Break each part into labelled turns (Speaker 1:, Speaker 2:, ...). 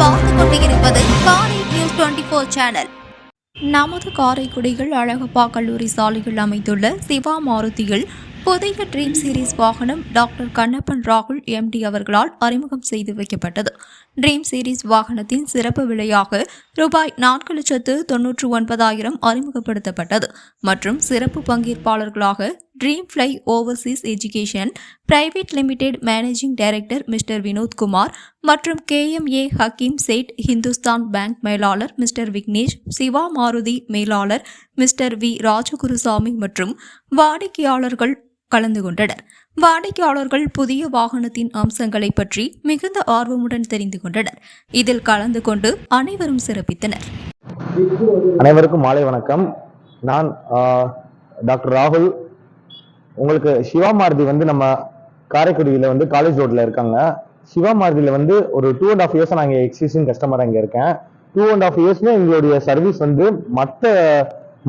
Speaker 1: பார்த்து கொண்டிருப்பது காரை நியூஸ் டுவெண்டி ஃபோர் சேனல். நமது காரைக்குடியில் அழகப்பா கல்லூரி சாலையில் அமைந்துள்ள சிவா மாருதியில் புதிய ட்ரீம் சீரிஸ் வாகனம் டாக்டர் கண்ணப்பன் ராகுல் எம்டி அவர்களால் அறிமுகம் செய்து வைக்கப்பட்டது. ட்ரீம் சீரிஸ் வாகனத்தின் சிறப்பு விலையாக ரூபாய் நான்கு லட்சத்து தொன்னூற்று ஒன்பதாயிரம் அறிமுகப்படுத்தப்பட்டது. மற்றும் சிறப்பு பங்கேற்பாளர்களாக Dream Fly Overseas Education Private Limited managing director mister Vinodkumar மற்றும் கேஎம்ஏ ஹக்கீம் சேட் ஹிந்துஸ்தான் பேங்க் மேலாளர் மிஸ்டர் விக்னேஷ் சிவா மாருதி மேலாளர் மிஸ்டர் வி ராஜகுருசாமி மற்றும் வாடிக்கையாளர்கள் கலந்து கொண்டனர். வாடிக்கையாளர்கள் புதிய வாகனத்தின் அம்சங்களை பற்றி மிகுந்த ஆர்வமுடன் தெரிந்து கொண்டனர். இதில் கலந்து கொண்டு அனைவரும் சிறப்பித்தனர்.
Speaker 2: அனைவருக்கும் மாலை வணக்கம். நான் டாக்டர் ராகுல் உங்களுக்கு சிவா மாருதி வந்து நம்ம காரைக்குடியில் வந்து காலேஜ் ரோட்ல இருக்காங்க. சிவா மாருதியில் வந்து ஒரு டூ அண்ட் ஆஃப் இயர்ஸ் நான் எக்ஸிஸ்டிங் கஸ்டமர் அங்கே இருக்கேன். டூ அண்ட் ஆஃப் இயர்ஸ்ல எங்களுடைய சர்வீஸ் வந்து மற்ற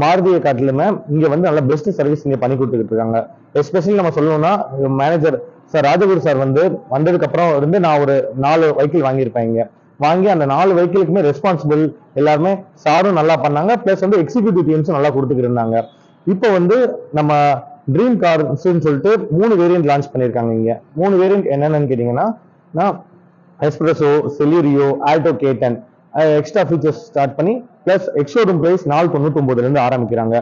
Speaker 2: மாருதியை காட்டிலுமே இங்கே வந்து நல்ல பெஸ்ட் சர்வீஸ் இங்கே பண்ணி கொடுத்துக்கிட்டு இருக்காங்க. எஸ்பெஷலி நம்ம சொல்லணும்னா மேனேஜர் சார் ராஜகுரு சார் வந்து வந்ததுக்கு அப்புறம் இருந்து நான் ஒரு நாலு வெஹிக்கிள் வாங்கியிருப்பேன் இங்க. வாங்கி அந்த நாலு வெஹிக்கிளுக்குமே ரெஸ்பான்சிபிள் எல்லாருமே சாரும் நல்லா பண்ணாங்க. ப்ளஸ் வந்து எக்ஸிக்யூட்டிவ் டீம்ஸும் நல்லா கொடுத்துக்கிட்டு இருந்தாங்க. இப்போ வந்து நம்ம ட்ரீம் கார்ஸ்ன்னு சொல்லிட்டு மூணு வேரியன்ட் லான்ச் பண்ணியிருக்காங்க இங்கே. மூணு வேரியன்ட் என்னென்னு கேட்டிங்கன்னா நான் எஸ்பிரஸோ செலிரியோ ஆல்டோ கேட்டன் எக்ஸ்ட்ரா ஃபீச்சர்ஸ் ஸ்டார்ட் பண்ணி ப்ளஸ் எக்ஸோரூம் ப்ரைஸ் நாலு தொண்ணூத்தொம்பதுலேருந்து ஆரம்பிக்கிறாங்க.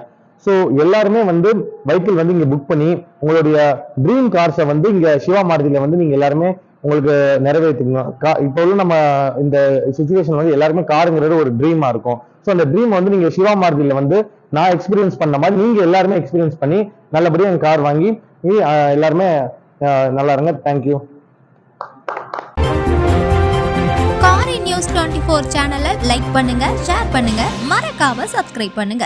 Speaker 2: ஸோ எல்லாருமே வந்து வெஹிக்கிள் வந்து இங்கே புக் பண்ணி உங்களுடைய ட்ரீம் கார்ஸை வந்து இங்கே சிவா மாருதியில் வந்து நீங்கள் எல்லாருமே உங்களுக்கு நிறைவேற்றிக்கணும். கா இப்போ உள்ள நம்ம இந்த சுச்சுவேஷன் வந்து எல்லாருமே காருங்கிறது ஒரு ட்ரீமாக இருக்கும். ஸோ அந்த ட்ரீம் வந்து நீங்கள் சிவா மாருதியில் வந்து நான் எக்ஸ்பீரியன்ஸ் பண்ண மாதிரி நீங்க எல்லாருமே எக்ஸ்பீரியன்ஸ் பண்ணி நல்லபடியாக என் கார் வாங்கி எல்லாருமே நல்லா இருங்க. தேங்க்யூ
Speaker 1: காரை நியூஸ் டுவெண்ட்டி ஃபோர் சேனலை லைக் பண்ணுங்க ஷேர் பண்ணுங்க மறக்காம சப்ஸ்கிரைப் பண்ணுங்க.